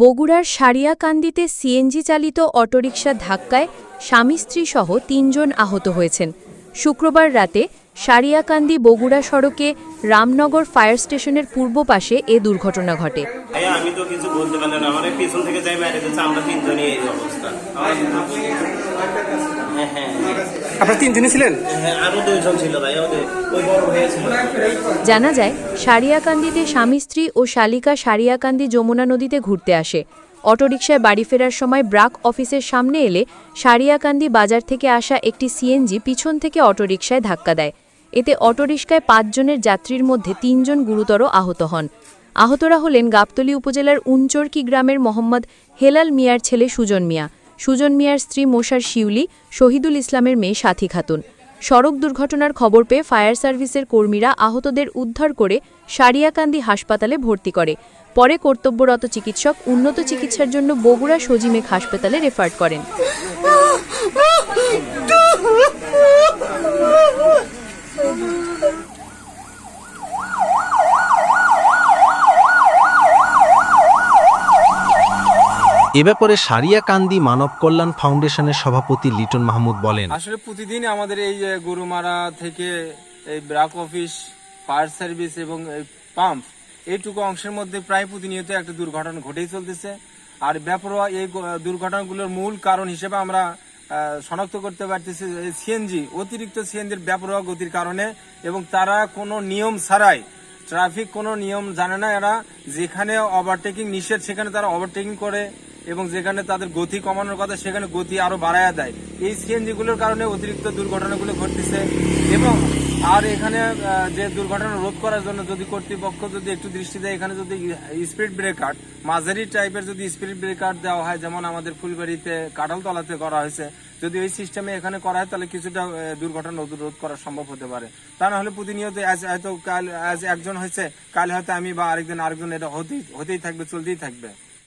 বগুড়ার সারিয়াকান্দিতে সিএনজি চালিত অটোরিকশা ধাক্কায় স্বামী স্ত্রীসহ তিনজন আহত হয়েছেন। শুক্রবার রাতে সারিয়াকান্দি বগুড়া সড়কে রামনগর ফায়ার স্টেশনের পূর্ব পাশে এ দুর্ঘটনা ঘটে। আমি তো কিছু বলতে পারলাম না। আমার পিছন থেকে যাই বাইরে আমরা তিনজনই এই অবস্থা। হ্যাঁ হ্যাঁ। আপনারা তিনজনই ছিলেন? হ্যাঁ আরও দুইজন ছিল ভাই ওদের ওই বড় হয়েছিল জানা যায় সারিয়াকান্দিতে স্বামী স্ত্রী ও শালিকা সারিয়াকান্দি যমুনা নদীতে ঘুরতে আসে। অটোরিকশায় বাড়ি ফেরার সময় ব্রাক অফিসের সামনে এলে সারিয়াকান্দি বাজার থেকে আসা একটি সিএনজি পিছন থেকে অটোরিকশায় ধাক্কা দেয়। এতে অটোরিকশায় পাঁচজনের যাত্রীর মধ্যে তিনজন গুরুতর আহত হন। আহতরা হলেন গাবতলী উপজেলার উঞ্চরকি গ্রামের মোহাম্মদ হেলাল মিয়ার ছেলে সুজন মিয়া। সুজন মিয়ার স্ত্রী মোশার শিউলি, শহীদুল ইসলামের মেয়ে সাথী খাতুন। সড়ক দুর্ঘটনার খবর পেয়ে ফায়ার সার্ভিসের কর্মীরা আহতদের উদ্ধার করে সারিয়াকান্দি হাসপাতালে ভর্তি করে। পরে কর্তব্যরত চিকিৎসক উন্নত চিকিৎসার জন্য বগুড়া সজিমেক হাসপাতালে রেফার করেন। এ ব্যাপারে সারিয়াকান্দি মানব কল্যাণ ফাউন্ডেশনের সভাপতি লিটন মাহমুদ বলেন, আসলে প্রতিদিন আমাদের এই গরুমারা থেকে এই ব্রাক অফিস, ফায়ার সার্ভিস এবং পাম্প, এইটুকু অংশের মধ্যে প্রায় প্রতিনিয়ত একটা দুর্ঘটনা ঘটেই চলতেছে। আর ব্যাপারোয়া এই দুর্ঘটনাগুলোর মূল কারণ হিসেবে আমরা শনাক্ত করতে পারতেছি সিএনজি অতিরিক্ত সিএনজির ব্যাপারোয়া গতির কারণে এবং তারা কোনো নিয়ম ছাড়াই, ট্রাফিক কোনো নিয়ম জানে না এরা, যেখানে ওভারটেকিং নিষেধ সেখানে তারা ওভারটেকিং করে। এবং যেখানে তাদের গতি কমানোর কথা, সেখানে গতি আরও বাড়ায়া দেয়। এই সিএনজি গুলোর কারণে অতিরিক্ত দুর্ঘটনাগুলো ঘটতেছে এবং আর এখানে যে দুর্ঘটনা রোধ করার জন্য যদি কর্তৃপক্ষ যদি একটু দৃষ্টি দেয়, এখানে যদি স্পিড ব্রেকার, মাঝারি টাইপের যদি স্পিড ব্রেকার দেওয়া হয়, যেমন আমাদের ফুলবাড়িতে, কাঁঠালতলাতে করা হয়েছে, যদি ওই সিস্টেমে এখানে করা হয়, তাহলে কিছুটা দুর্ঘটনা রোধ করা সম্ভব হতে পারে। তা না হলে প্রতিনিয়ত হয়তো কাল, আজ একজন হয়েছে, কাল হয়তো আমি বা আরেকজন আরেকজন এটা হতেই হতেই থাকবে, চলতেই থাকবে।